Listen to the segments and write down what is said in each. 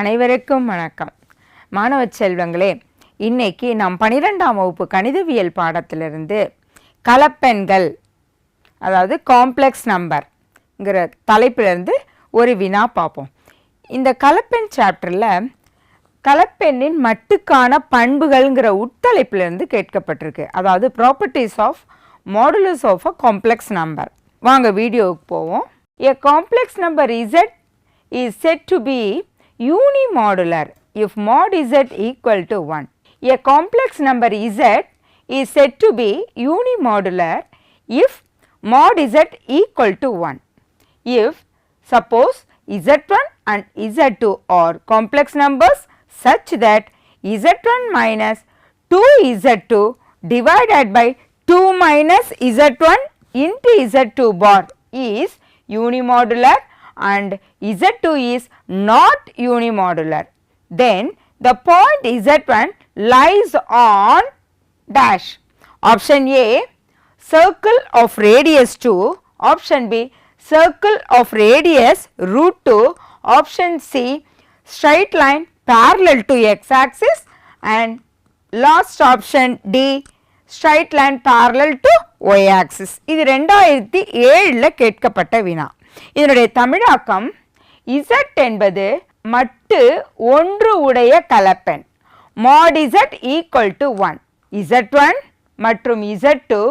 அனைவருக்கும் வணக்கம். மாணவ செல்வங்களே இன்னைக்கு நாம் பன்னிரெண்டாம் வகுப்பு கணிதவியல் பாடத்திலிருந்து கலப்பெண்கள் அதாவது காம்ப்ளெக்ஸ் நம்பர்ங்கிற தலைப்பிலிருந்து ஒரு வினா பார்ப்போம். இந்த கலப்பெண் சாப்டரில் கலப்பெண்ணின் மட்டுக்கான பண்புகள்ங்கிற உட்தலைப்பிலிருந்து கேட்கப்பட்டிருக்கு. அதாவது properties of modulus of a complex number வாங்க வீடியோவுக்கு போவோம். A complex number Z is said to be unimodular if mod Z equal to 1. A complex number Z is said to be unimodular if mod Z equal to 1. If suppose Z1 and Z2 are complex numbers such that Z1 minus 2Z2 divided by 2 minus Z1 into Z2 bar is unimodular and Z2 is not unimodular. Then the point Z1 lies on dash. Option A circle of radius 2, option B circle of radius root 2, option C straight line parallel to x axis and last option D straight line parallel to y axis. இது ரெண்டாயிரத்தி ஏழில் கேட்கப்பட்ட வினா இதனுடைய தமிழாக்கம் Z என்பது மட்டு ஒன்று உடைய கலப்பெண். Mod Z equal to one Z one மற்றும் இசட் டூ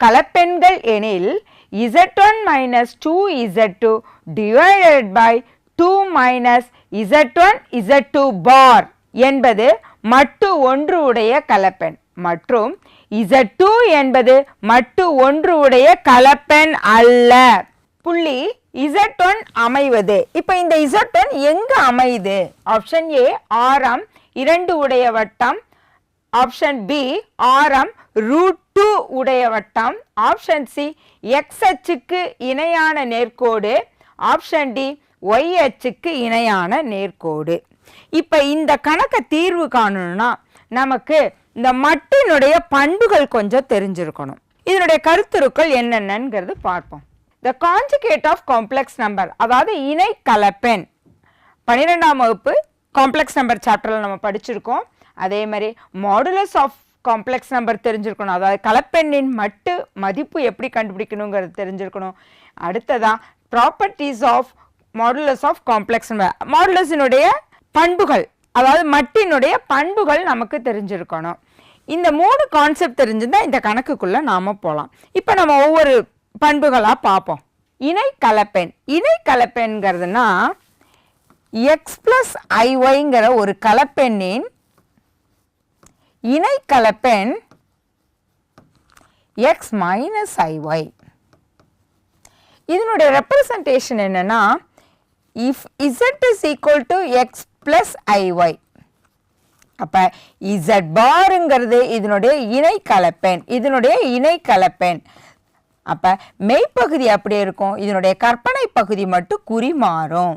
கலப்பெண்கள் எனில் Z one minus two Z two divided by two minus Z one Z two bar என்பது மட்டு ஒன்று உடைய கலப்பெண். மற்றும் இசட் டூ என்பது மட்டு ஒன்று உடைய கலப்பெண் அல்ல. புள்ளி Z1 அமைவது. இப்ப இந்த Z1 எங்க அமையுது? ஆப்ஷன் ஏ ஆரம் இரண்டு உடைய வட்டம். ஆப்ஷன் பி ஆரம் ரூட் டூ உடைய வட்டம். ஆப்ஷன் சி எக்ஸ் அச்சுக்கு இணையான நேர்கோடு. ஆப்ஷன் டி ஒய் அச்சுக்கு இணையான நேர்கோடு. இப்போ இந்த கணக்கை தீர்வு காணணும்னா நமக்கு இந்த மட்டினுடைய பண்புகள் கொஞ்சம் தெரிஞ்சிருக்கணும். இதனுடைய கருத்துருக்கள் என்னென்னங்கிறது பார்ப்போம். The conjugate of complex number அதாவது இணை கலப்பெண். பன்னிரெண்டாம் வகுப்பு காம்ப்ளெக்ஸ் நம்பர் சாப்டரில் நம்ம படிச்சிருக்கோம். அதே மாதிரி மாடுலஸ் ஆஃப் காம்ப்ளெக்ஸ் நம்பர் தெரிஞ்சிருக்கணும். அதாவது கலப்பெண்ணின் மட்டு மதிப்பு எப்படி கண்டுபிடிக்கணுங்கிறது தெரிஞ்சிருக்கணும். அடுத்ததான் properties of modulus of complex number மாடுலஸினுடைய பண்புகள் அதாவது மட்டினுடைய பண்புகள் நமக்கு தெரிஞ்சிருக்கணும். இந்த மூணு கான்செப்ட் தெரிஞ்சிருந்தால் இந்த கணக்குக்குள்ளே நாம போகலாம் இப்போ நம்ம ஒவ்வொரு பண்புகளாக பார்ப்போம். இணை கலப்பெண். இணை கலப்பெண்கிறதுனா எக்ஸ் ப்ளஸ் ஐஒய்ங்கிற ஒரு கலப்பெண்ணின் இணை கலப்பெண் எக்ஸ் மைனஸ் ஐஒய் இதனுடைய ரெப்ரசன்டேஷன் என்னென்னா if Z is equal to X plus I Y அப்போ இசட் பாருங்கிறது இதனுடைய இணை கலப்பெண். இதனுடைய இணை கலப்பெண். அப்போ மெய்ப்பகுதி அப்படியே இருக்கும். இதனுடைய கற்பனை பகுதி மட்டும் குறி மாறும்.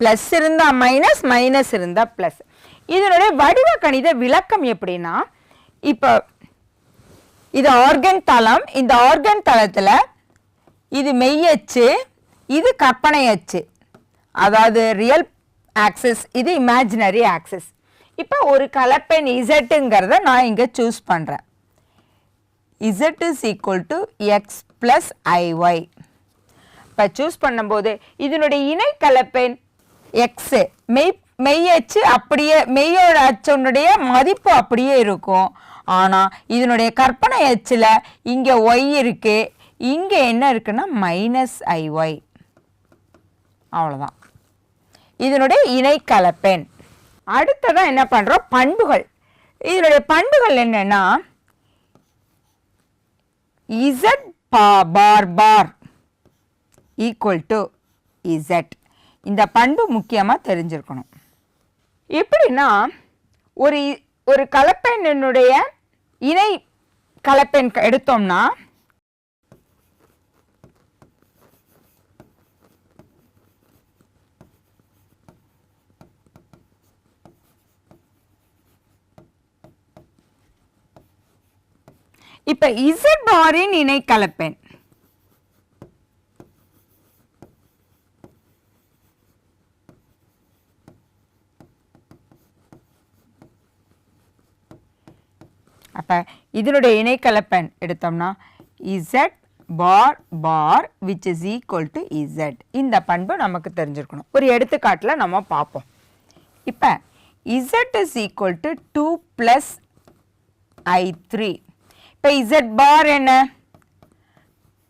ப்ளஸ் இருந்தால் மைனஸ் மைனஸ் இருந்தால் ப்ளஸ் இதனுடைய வடிவ கணித விளக்கம் எப்படின்னா இப்போ இது ஆர்கன் தளம். இந்த ஆர்கன் தளத்தில் இது மெய்யச்சு இது கற்பனை அச்சு. அதாவது ரியல் ஆக்சஸ் இது இமேஜினரி ஆக்சஸ் இப்போ ஒரு கலப்பெண் இசட்டுங்கிறத நான் இங்கே சூஸ் பண்ணுறேன் Z is equal to X plus I Y இப்போ சூஸ் பண்ணும்போது இதனுடைய இணை கலப்பெண் எக்ஸு மெய் மெய் அச்சு அப்படியே மெய்யோட அச்சனுடைய மதிப்பு அப்படியே இருக்கும். ஆனால் இதனுடைய கற்பனை அச்சில் இங்கே ஒய் இருக்கு. இங்கே என்ன இருக்குன்னா மைனஸ் ஐஒய் அவ்வளோதான் இதனுடைய இணை கலப்பெண் அடுத்ததான் என்ன பண்ணுறோம் பண்புகள். இதனுடைய பண்புகள் என்னென்னா z bar bar equal to Z இந்த பண்பு முக்கியமாக தெரிஞ்சிருக்கணும். எப்படின்னா ஒரு இ- ஒரு கலப்பெண்ணினுடைய இணை கலப்பெண் எடுத்தோம்னா இப்போ இசட் பாரின் இணை கலப்பெண் அப்போ இதனுடைய இணைக்கலப்பெண் எடுத்தோம்னா Z bar bar which is equal to Z இந்த பண்பு நமக்கு தெரிஞ்சிருக்கணும். ஒரு எடுத்துக்காட்டில் நம்ம பார்ப்போம். இப்போ Z is equal to two plus I three இப்போ இசட் பார் என்ன?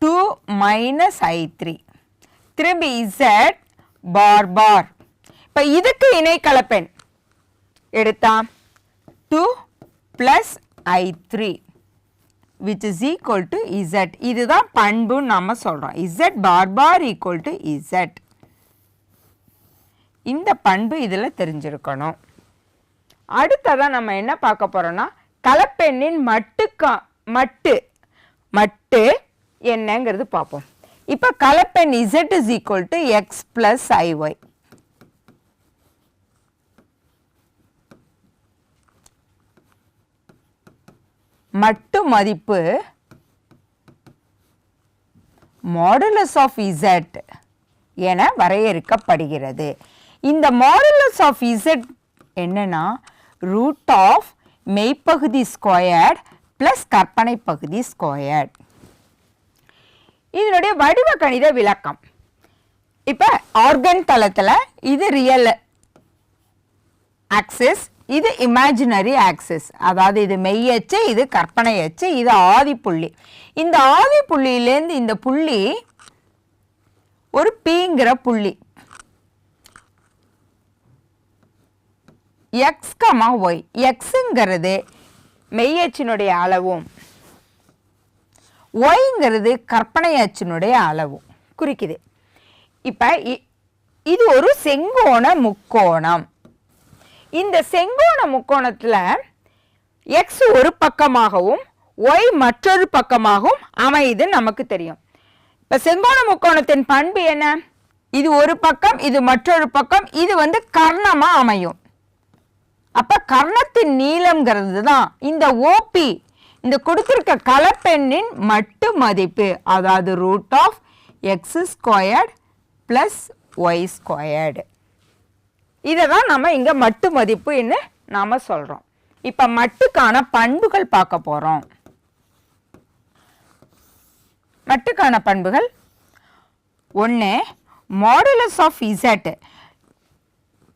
டூ மைனஸ் ஐ த்ரீ திரும்பி இசட் பார் பார் இப்போ இதுக்கு இணை கலப்பெண் எடுத்தா two plus I three which is equal to Z இதுதான் பண்புன்னு நம்ம சொல்கிறோம் Z bar bar equal to Z இந்த பண்பு இதில் தெரிஞ்சிருக்கணும். அடுத்ததான் நம்ம என்ன பார்க்க போகிறோன்னா கலப்பெண்ணின் மட்டுக்கா மட்டு மட்டு என்னங்கிறது பார்ப்போம் இப்போ கலப்பெண் Z is equal to X plus I Y மட்டு மதிப்பு மாடுலஸ் ஆஃப் இசட் என வரையறுக்கப்படுகிறது. இந்த மாடுலஸ் ஆஃப் இசட் என்னன்னா ரூட் ஆஃப் மெய்ப்பகுதி ஸ்கொயர்ட் ப்ளஸ் கற்பனை பகுதி ஸ்கொயர்ட் இதனுடைய வடிவ கணித விளக்கம். இப்போ ஆர்கன் தளத்தில் இது ரியல் ஆக்சிஸ் இது இமேஜினரி ஆக்சிஸ் அதாவது இது மெய்யச்சு இது கற்பனை அச்சு இது ஆதி புள்ளி. இந்த ஆதி புள்ளியிலேருந்து இந்த புள்ளி ஒரு பீங்கிற புள்ளி. எக்ஸ் கமா ஒய் எக்ஸுங்கிறது மெய்யச்சினுடைய அளவும். ஒய்ங்கிறது கற்பனை அச்சினுடைய அளவும். குறிக்குது. இப்போ இது ஒரு செங்கோண முக்கோணம். இந்த செங்கோண முக்கோணத்தில் எக்ஸ் ஒரு பக்கமாகவும் ஒய் மற்றொரு பக்கமாகவும் அமையுது நமக்கு தெரியும். இப்போ செங்கோண முக்கோணத்தின் பண்பு என்ன? இது ஒரு பக்கம் இது மற்றொரு பக்கம் இது வந்து கர்ணமாக அமையும். அப்ப கர்ணத்தின் நீளம்ங்கிறது தான் இந்த ஓபி இந்த கொடுத்துருக்க கலப்பெண்ணின் மட்டு மதிப்பு அதாவது root of X squared plus Y squared இதை தான் நம்ம இங்கே மட்டு மதிப்புன்னு நாம் சொல்கிறோம் இப்போ மட்டுக்கான பண்புகள் பார்க்க போகிறோம் மட்டுக்கான பண்புகள். ஒன்று மாடுலஸ் ஆஃப் இசட்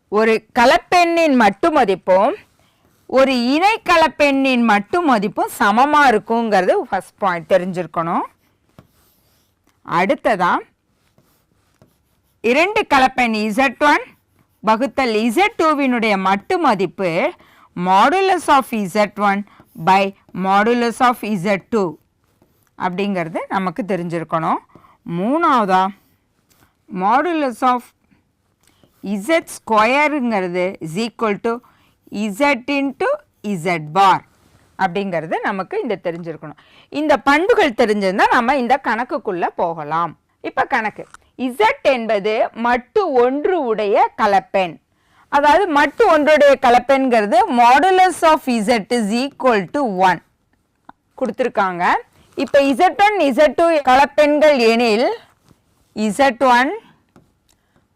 ஒரு கலப்பெண்ணின் மட்டு மதிப்பும் ஒரு இணை கலப்பெண்ணின் மட்டு மதிப்பும் சமமாக இருக்குங்கிறது ஃபஸ்ட் பாயிண்ட் தெரிஞ்சிருக்கணும். அடுத்ததான் இரண்டு கலப்பெண் இசட் ஒன் வகுத்தல் இசட் டூவினுடைய மட்டு மதிப்பு modulus of Z one by modulus of Z two அப்படிங்கிறது நமக்கு தெரிஞ்சிருக்கணும். மூணாவதா modulus of Z ஸ்கொயருங்கிறது is equal to Z into Z bar அப்படிங்கிறது நமக்கு இந்த தெரிஞ்சிருக்கணும். இந்த பண்புகள் தெரிஞ்சிருந்தால் நம்ம இந்த கணக்குக்குள்ளே போகலாம். இப்போ கணக்கு. இசட் என்பது மட்டு ஒன்று உடைய கலப்பெண். அதாவது மட்டு ஒன்றுடைய கலப்பெண்கிறது modulus of Z is equal to one கொடுத்துருக்காங்க. இப்போ இசட் ஒன் இசட் டூ கலப்பெண்கள் எனில் Z one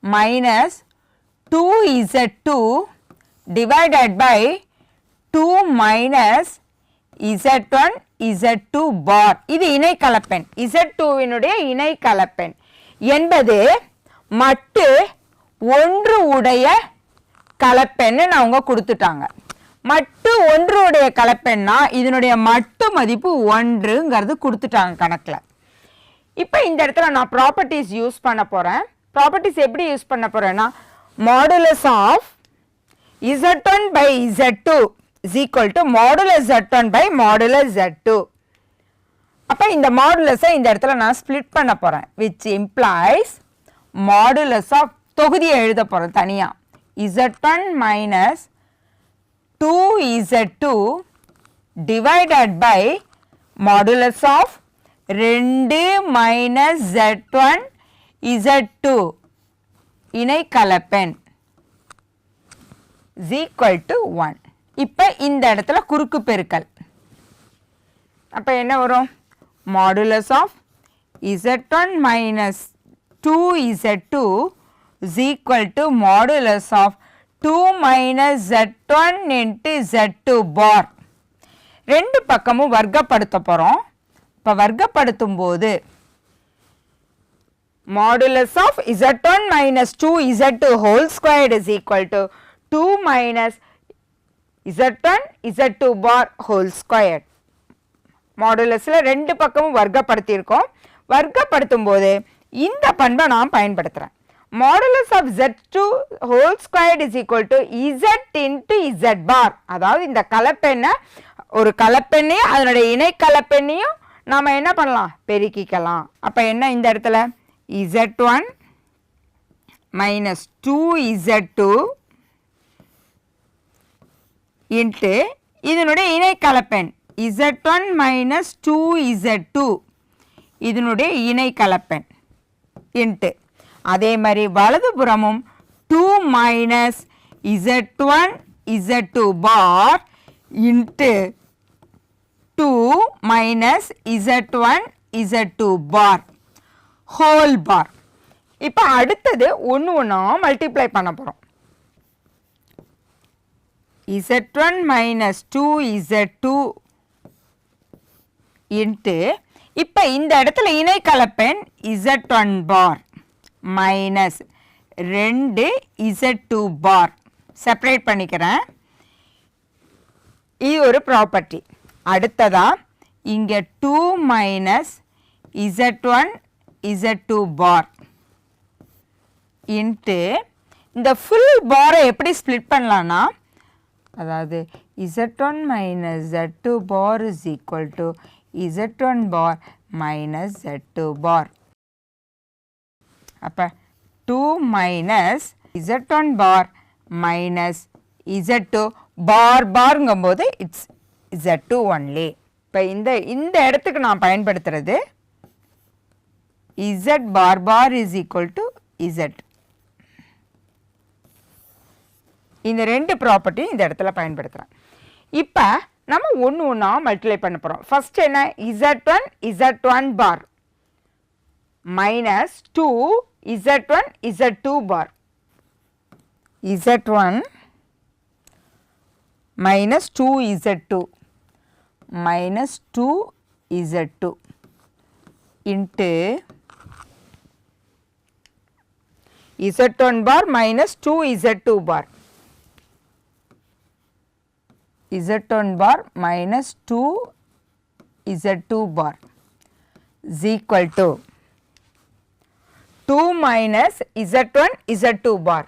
minus two Z two divided by 2 minus Z1 Z2 bar. இது இணை கலப்பெண். Z2 வினுடைய இணை கலப்பெண். என்பது மட்டு ஒன்று உடைய கலப்பெண்ணு அவங்க கொடுத்துட்டாங்க. மட்டு ஒன்று உடைய கலப்பெண்ணா இதனுடைய மட்டு மதிப்பு ஒன்றுங்கிறது கொடுத்துட்டாங்க கணக்கில். இப்போ இந்த இடத்துல நான் ப்ராப்பர்ட்டிஸ் யூஸ் பண்ண போகிறேன் ப்ராப்பர்ட்டிஸ் எப்படி யூஸ் பண்ண போகிறேன்னா modulus of Z1 by Z2 is equal to modulus Z1 by modulus Z2. அப்போ இந்த மாடுலஸை இந்த இடத்துல நான் ஸ்ப்ளிட் பண்ண போகிறேன் விச் இம்ப்ளாய்ஸ் மாடுலஸ் ஆஃப் தொகுதியை எழுத போகிறேன் தனியாக Z one minus two Z two divided by modulus of ரெண்டு minus Z one Z two இணை கலப்பெண் is equal to 1 இப்போ இந்த இடத்துல குறுக்கு பெருக்கல். அப்போ என்ன வரும்? Modulus of Z one minus two Z two is equal to modulus of two minus Z one into Z two bar ரெண்டு பக்கமும் வர்க்கப்படுத்த போகிறோம் இப்போ வர்க்கப்படுத்தும் போது modulus of z1 minus 2 z2 whole squared is equal to 2 minus z1 z2 bar whole squared. மாடுலஸில் ரெண்டு பக்கமும் வர்க்கப்படுத்தியிருக்கோம். வர்க்கப்படுத்தும் போது இந்த பண்பை நான் பயன்படுத்துகிறேன் modulus of Z two whole squared is equal to Z into Z bar அதாவது இந்த கலப்பெண்ணை ஒரு கலப்பெண்ணையும் அதனுடைய இணை கலப்பெண்ணையும் நாம் என்ன பண்ணலாம்? பெருக்கிக்கலாம். அப்போ என்ன இந்த இடத்துல? Z one minus two Z two into இதனுடைய இணை கலப்பெண் Z one minus two Z two இதனுடைய இணை கலப்பெண் இன்ட்டு அதே மாதிரி வலதுபுறமும் two minus Z one Z two bar into two minus Z one Z two bar whole bar இப்போ அடுத்தது ஒன்று ஒன்றா மல்டிப்ளை பண்ண போகிறோம் z1 minus two z2 into இப்போ இந்த இடத்துல இணை கலப்பெண் z1 பார் மைனஸ் ரெண்டு z2 பார் செப்பரேட் பண்ணிக்கிறேன். இது ஒரு ப்ராப்பர்ட்டி அடுத்ததாக இங்கே two minus z1 z2 bar into இந்த ஃபுல் bar எப்படி ஸ்ப்ளிட் பண்ணலானா அதாவது z1 one minus bar two bar is equal to Z one bar minus Z two bar அப்போ two minus bar one bar minus Z two bar பார்ங்கும்போது it's two only இப்போ இந்த இந்த இடத்துக்கு நான் பயன்படுத்துறது Z bar bar is equal to Z இந்த ரெண்டு ப்ராப்பர்ட்டியும் இந்த இடத்துல பயன்படுத்துகிறேன் இப்போ நம்ம ஒன்று ஒன்றா மல்டிப்ளை பண்ண போகிறோம் ஃபர்ஸ்ட் என்ன? Z one Z one bar minus two Z one Z two bar Z one minus two Z two minus two Z two into Z one bar minus two Z two bar z1 bar minus 2 z2 bar is equal to 2 minus z1 z2 bar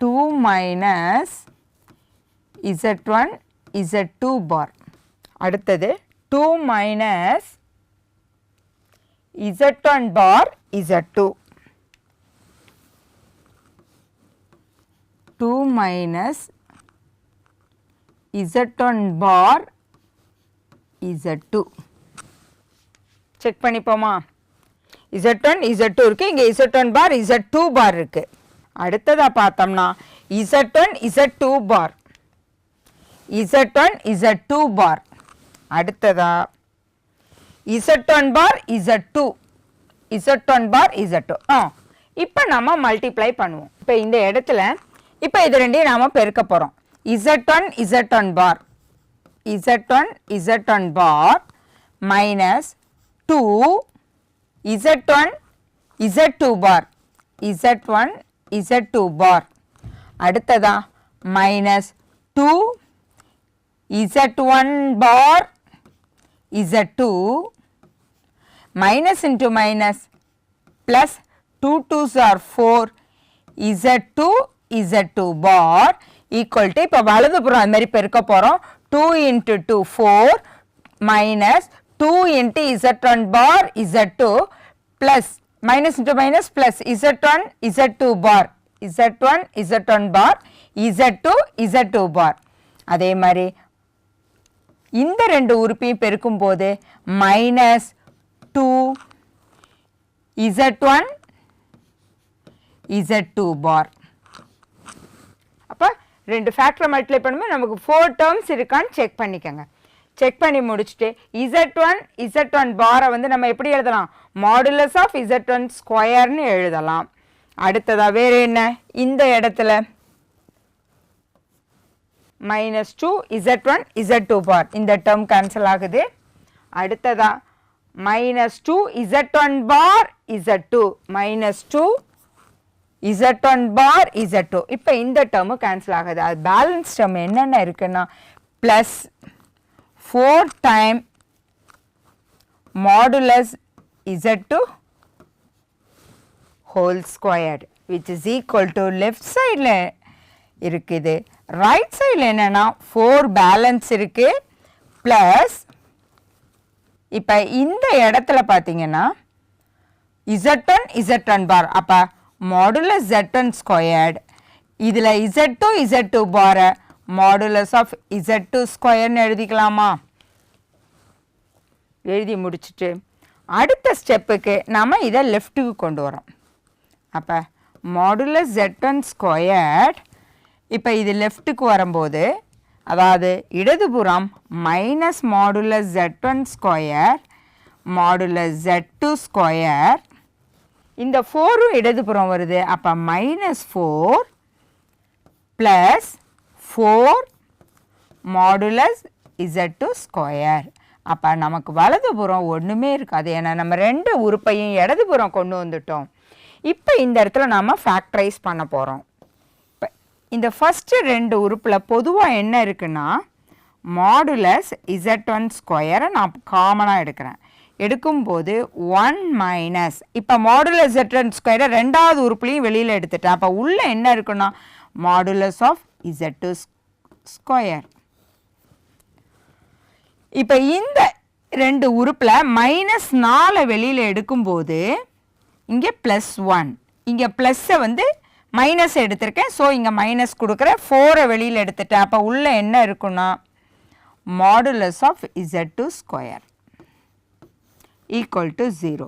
2 minus z1 z2 bar அடுத்தது 2 minus z1 bar z2 2 minus Z1 bar Z2 check பண்ணிப்போமா? Z1 Z2 இருக்கு இங்கே Z1 bar Z2 bar இருக்கு. அடுத்ததா பார்த்தோம்னா Z1 Z2 bar. Z1 Z2 bar. அடுத்ததா Z1 bar Z2 Z1 bar Z2 இப்போ நம்ம multiply பண்ணுவோம். இப்போ இந்த இடத்துல இப்போ இது ரெண்டையும் நாம பெருக்க போகிறோம் Z1 Z1 bar Z1 Z1 bar minus 2 Z1 Z2 bar Z1 Z2 bar அடுத்ததா minus 2 Z1 bar Z2 minus into minus plus 2 2s are 4 Z2 Z2 bar equal to இப்போ வலதுபுறம் அது மாதிரி பெருக்க போகிறோம் two into two four minus two into Z one bar Z two plus minus into minus plus Z one Z two bar Z one Z one bar Z two Z two bar அதே மாதிரி இந்த ரெண்டு உறுப்பையும் பெருக்கும் போது minus two Z one Z two bar ரெண்டு ஃபேக்டரை multiply பண்ணும்போது நமக்கு ஃபோர் டேர்ம்ஸ் இருக்கான்னு செக் பண்ணிக்கோங்க. செக் பண்ணி முடிச்சுட்டு இசட் ஒன் இசட் ஒன் பாரை வந்து நம்ம எப்படி எழுதலாம்? மாடுலஸ் ஆஃப் இசட் ஒன் ஸ்கொயர்னு எழுதலாம். அடுத்ததாக வேறு என்ன? இந்த இடத்துல. Minus two Z one Z two bar இந்த டேர்ம் கேன்சல் ஆகுது. அடுத்ததா minus two Z one bar Z two minus two Z bar Z two இப்போ இந்த டேர்மு கேன்சல் ஆகுது. அது பேலன்ஸ் டேர்ம் என்னென்ன இருக்குன்னா plus four time modulus Z two whole squared which is equal to left சைடில் இருக்குது. ரைட் சைடில் என்னென்னா ஃபோர் பேலன்ஸ் இருக்குது ப்ளஸ் இப்போ இந்த இடத்துல பார்த்தீங்கன்னா Z one Z one bar அப்போ modulus ஜெட் ஒன் ஸ்கொயர்டு இதில் இசட் டூ இசட் டூ பாரை மாடுலஸ் ஆஃப் இசட் டூ ஸ்கொயர்னு எழுதிக்கலாமா? எழுதி முடிச்சுட்டு அடுத்த ஸ்டெப்புக்கு நம்ம இதை லெஃப்ட்டுக்கு கொண்டு வரோம். அப்போ மாடுலஸ் ஜெட் ஒன் ஸ்கொயர்ட் இப்போ இது லெஃப்ட்டுக்கு வரும்போது அதாவது இடதுபுறம் minus modulus z one square modulus z two square இந்த ஃபோரும் இடதுபுறம் வருது. அப்போ minus four plus four modulus z two square அப்போ நமக்கு வலதுபுறம் ஒன்றுமே இருக்காது. ஏன்னா நம்ம ரெண்டு உறுப்பையும் இடதுபுறம் கொண்டு வந்துட்டோம். இப்போ இந்த இடத்துல நாம் ஃபேக்டரைஸ் பண்ண போகிறோம் இப்போ இந்த ஃபஸ்ட்டு ரெண்டு உறுப்பில் பொதுவாக என்ன இருக்குன்னா மாடுலஸ் இசட் ஒன் ஸ்கொயரை நான் காமனாக எடுக்கிறேன். எடுக்கும்போது ஒன் மைனஸ் இப்போ மாடுலஸ் இசட் அண்ட் ஸ்கொயரை ரெண்டாவது உறுப்புலையும் வெளியில் எடுத்துட்டேன். அப்போ உள்ளே என்ன இருக்குன்னா மாடுலஸ் ஆஃப் இசட்டு ஸ்கொயர் இப்போ இந்த ரெண்டு உறுப்பில் மைனஸ் நாலை வெளியில் எடுக்கும்போது இங்கே ப்ளஸ் ஒன் இங்கே ப்ளஸ்ஸை வந்து மைனஸ் எடுத்திருக்கேன். ஸோ இங்கே மைனஸ் கொடுக்குறேன் ஃபோரை வெளியில் எடுத்துட்டேன். அப்போ உள்ளே என்ன இருக்குன்னா modulus of z two square equal to zero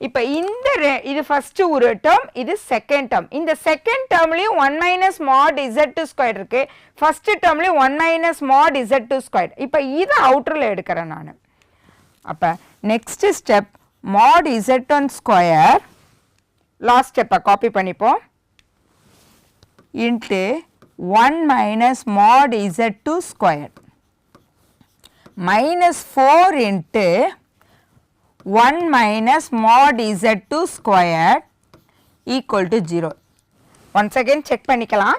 இப்போ இந்த ரெ- இது ஃபஸ்ட்டு ஒரு டேர்ம் இது செகண்ட் டேர்ம் இந்த second டேர்ம்லையும் one minus mod z two square இருக்குது first டேர்ம்லையும் one minus mod z two square இப்போ இதை அவுட்டரில் எடுக்கிறேன் நான். அப்போ next step mod z one square last ஸ்டெப்பை காப்பி பண்ணிப்போம். Into one minus mod z two square minus four into 1 minus mod z2 square equal to 0. once again check பண்ணிக்கலாம்.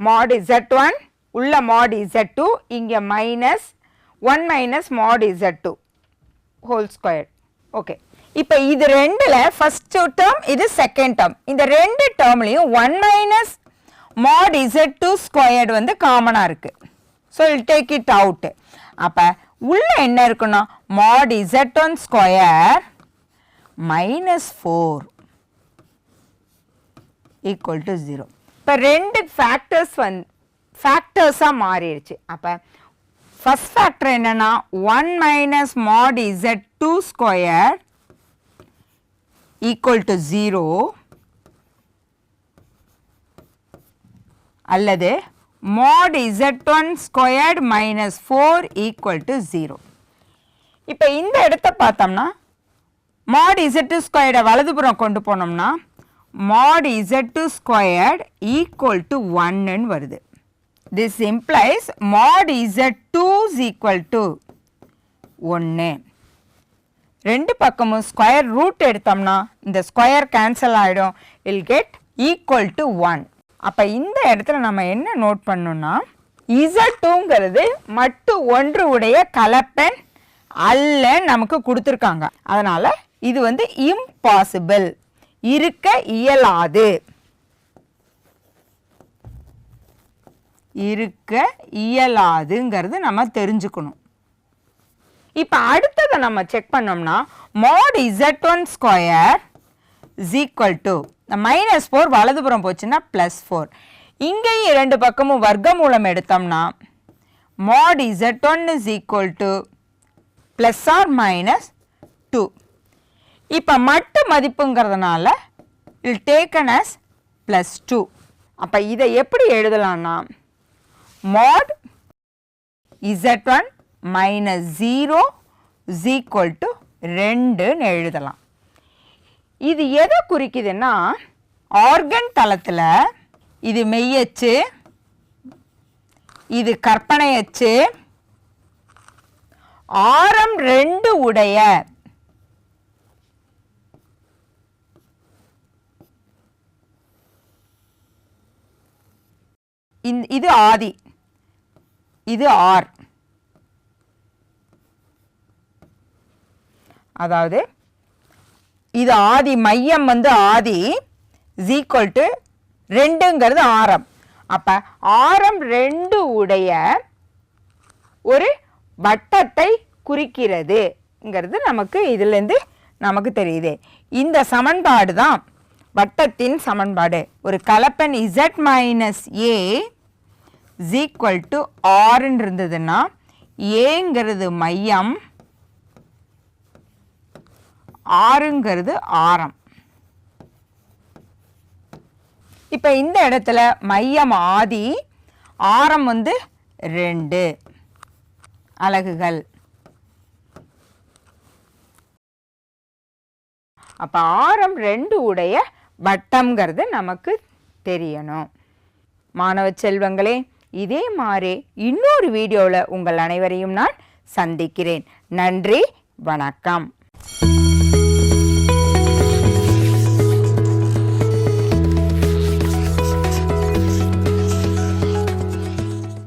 Mod z1 உள்ள mod z2 இங்க minus 1 minus mod z2 whole square. Okay இப்போ இது ரெண்டில் first term இது second term இந்த ரெண்டு டேர்ம்லையும் one minus mod z two squared வந்து காமனாக இருக்குது so I'll take it out அப்போ உள்ளே என்ன இருக்குன்னா mod z one square minus four equal to zero இப்போ ரெண்டு ஃபேக்டர்ஸ் வந் ஃபேக்டர்ஸாக மாறிடுச்சு. அப்போ ஃபஸ்ட் ஃபேக்டர் என்னென்னா one minus mod z two square equal to zero அல்லது mod z one squared minus four equal to zero இப்போ இந்த இடத்த பார்த்தோம்னா mod z2 ஸ்கொயர்டை வலதுபுறம் கொண்டு போனோம்னா mod z2 squared equal to ஒன்னு வருது. This implies mod z2 is equal to ஒன்று ரெண்டு பக்கமும் ஸ்கொயர் ரூட் எடுத்தோம்னா இந்த ஸ்கொயர் கேன்சல் ஆகிடும் I'll get equal to one அப்போ இந்த இடத்துல நம்ம என்ன நோட் பண்ணோம்னா இசட்டுங்கிறது மட்டு ஒன்று உடைய கலப்பெண் அல்ல நமக்கு கொடுத்துருக்காங்க. அதனால் இது வந்து இம்பாசிபிள் இருக்க இயலாது. இருக்க இயலாதுங்கிறது நம்ம தெரிஞ்சுக்கணும். இப்போ அடுத்ததை நம்ம செக் பண்ணோம்னா mod z one square is equal to minus four வலதுபுறம் போச்சுன்னா ப்ளஸ் ஃபோர் இங்கேயும் ரெண்டு பக்கமும் வர்க்கமூலம் எடுத்தோம்னா mod z one is equal to plus or minus two இப்போ மட்டு மதிப்புங்கிறதுனால I'll taken as plus two அப்போ இதை எப்படி எழுதலாம்னா mod z one minus zero is equal to ரெண்டுன்னு எழுதலாம். இது எதை குறிக்குதுன்னா ஆர்கன் தளத்தில் இது மெய்யச்சு இது கற்பனையச்சு ஆரம் ரெண்டு உடைய இந்த- இது ஆதி. இது ஆர். அதாவது இது ஆதி மையம் வந்து ஆதி ஈக்குவல் டு ரெண்டுங்கிறது ஆரம். அப்ப ஆரம் ரெண்டு உடைய ஒரு வட்டத்தை குறிக்கிறதுங்கிறது நமக்கு இதுலேருந்து நமக்கு தெரியுது. இந்த சமன்பாடு தான் வட்டத்தின் சமன்பாடு. ஒரு கலப்பன் z minus a equal to ஆறுன்னு இருந்ததுன்னா ஏங்கிறது மையம் ஆறுங்கிறது ஆரம். இப்போ இந்த இடத்துல மையம் ஆதி ஆரம் வந்து ரெண்டு. அலகுகள். அப்போ ஆரம் ரெண்டு உடைய வட்டம்ங்கிறது நமக்கு தெரியணும். மாணவ செல்வங்களே இதே மாதிரி இன்னொரு வீடியோவில் உங்கள் அனைவரையும் நான் சந்திக்கிறேன். நன்றி வணக்கம்.